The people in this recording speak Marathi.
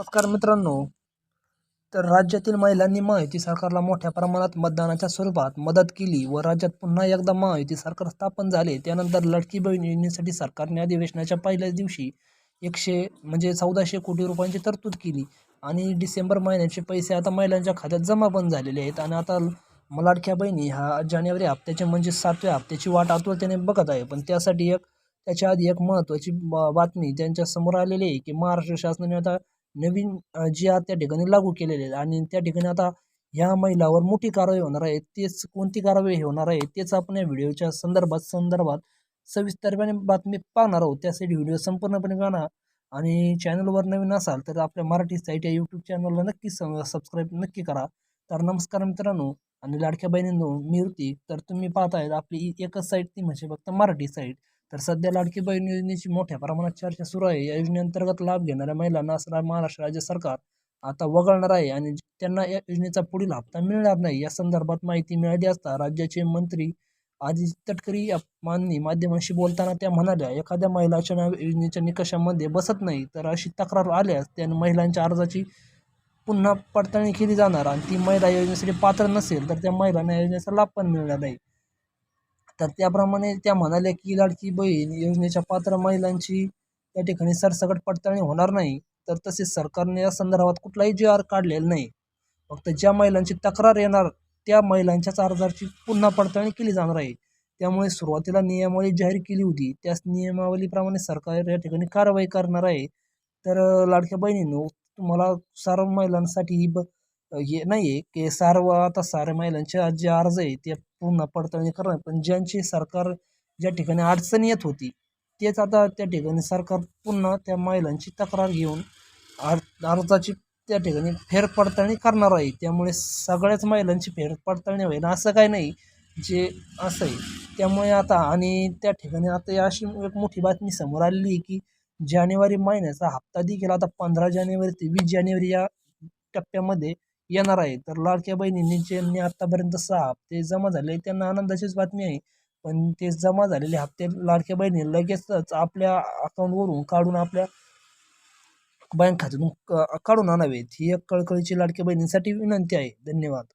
नमस्कार मित्रांनो. तर राज्यातील महिलांनी महायुती सरकारला मोठ्या प्रमाणात मतदानाच्या स्वरूपात मदत केली व राज्यात पुन्हा एकदा महायुती सरकार स्थापन झाले. त्यानंतर लडकी बहीण योजनेसाठी सरकारने अधिवेशनाच्या पहिल्याच दिवशी एकशे म्हणजे चौदाशे कोटी रुपयांची तरतूद केली आणि डिसेंबर महिन्याचे पैसे आता महिलांच्या खात्यात जमा पण झालेले आहेत. आणि आता मलाडक्या बहिणी ह्या जानेवारी हप्त्याचे म्हणजे सातव्या हप्त्याची वाट आतुरतेने बघत आहे. पण त्यासाठी एक त्याच्या आधी एक महत्त्वाची बातमी त्यांच्यासमोर आलेली आहे की महाराष्ट्र शासनाने आता नवीन अ, जी आर त्या ठिकाणी लागू केलेले आहेत आणि त्या ठिकाणी आता ह्या महिलावर मोठी कारवाई होणार आहे तेच कोणती कारवाई होणार आहे तेच आपण या व्हिडिओच्या संदर्भात संदर्भात सविस्तरपणे बातमी पाहणार आहोत. त्यासाठी व्हिडिओ संपूर्णपणे पाहणार आणि चॅनलवर नवीन असाल तर आपल्या मराठी साईट या यूट्यूब चॅनलला नक्की सबस्क्राईब नक्की करा. तर नमस्कार मित्रांनो आणि लाडक्या बहिणींनो मी होती तर तुम्ही पाहतायत आपली एकच साईट ती म्हणजे फक्त मराठी साईट तर सध्या लाडकी बहीण योजनेची मोठ्या प्रमाणात चर्चा सुरू आहे. या योजनेअंतर्गत लाभ घेणाऱ्या महिलांना असं महाराष्ट्र राज्य सरकार आता वगळणार आहे आणि त्यांना या योजनेचा पुढील हप्ता मिळणार नाही. या संदर्भात माहिती मिळाली असता राज्याचे मंत्री आदित्य तटकरी या माननी माध्यमांशी बोलताना त्या म्हणाल्या एखाद्या महिलाच्या नाव योजनेच्या निकषामध्ये बसत नाही तर अशी तक्रार आल्यास त्याने महिलांच्या अर्जाची पुन्हा पडताळणी केली जाणार आणि ती महिला योजनेसाठी पात्र नसेल तर त्या महिलांना योजनेचा लाभ पण मिळणार नाही. तर त्याप्रमाणे त्या म्हणाल्या की लाडकी बहीण योजनेच्या पात्र महिलांची त्या ठिकाणी सरसकट पडताळणी होणार नाही. तर तसेच सरकारने या संदर्भात कुठलाही जी आर काढलेला नाही. फक्त ज्या महिलांची तक्रार येणार त्या महिलांच्याच अर्जाची पुन्हा पडताळणी केली जाणार आहे. त्यामुळे सुरुवातीला नियमावली जाहीर केली होती. त्याच नियमावलीप्रमाणे सरकार या ठिकाणी कारवाई करणार आहे. तर लाडक्या बहिणींनो तुम्हाला सर्व महिलांसाठी ही ब हे नाही आहे की सर्व आता साऱ्या महिलांचे जे अर्ज आहे ते पूर्ण पडताळणी करणार पण ज्यांची सरकार ज्या ठिकाणी अडचण येत होती तेच आता त्या ठिकाणी सरकार पुन्हा त्या महिलांची तक्रार घेऊन आर अर्जाची त्या ठिकाणी फेरपडताळणी करणार आहे. त्यामुळे सगळ्याच महिलांची फेरपडताळणी होईल असं काही नाही. जे असं आहे त्यामुळे आता आणि त्या ठिकाणी आता अशी एक मोठी बातमी समोर आलेली आहे की जानेवारी महिन्याचा हप्ता देखील आता पंधरा जानेवारी ते वीस जानेवारी या टप्प्यामध्ये येणार आहे. तर लाडक्या बहिणींनी ज्यांनी आत्तापर्यंत सहा हप्ते जमा झाले त्यांना आनंदाचीच बातमी आहे. पण ते जमा झालेले हप्ते लाडक्या बहिणी लगेचच आपल्या अकाउंटवरून काढून आपल्या बँक खात्यातून क- काढून आणावेत. ही एक कळकळीची लाडक्या बहिणींसाठी विनंती आहे. धन्यवाद.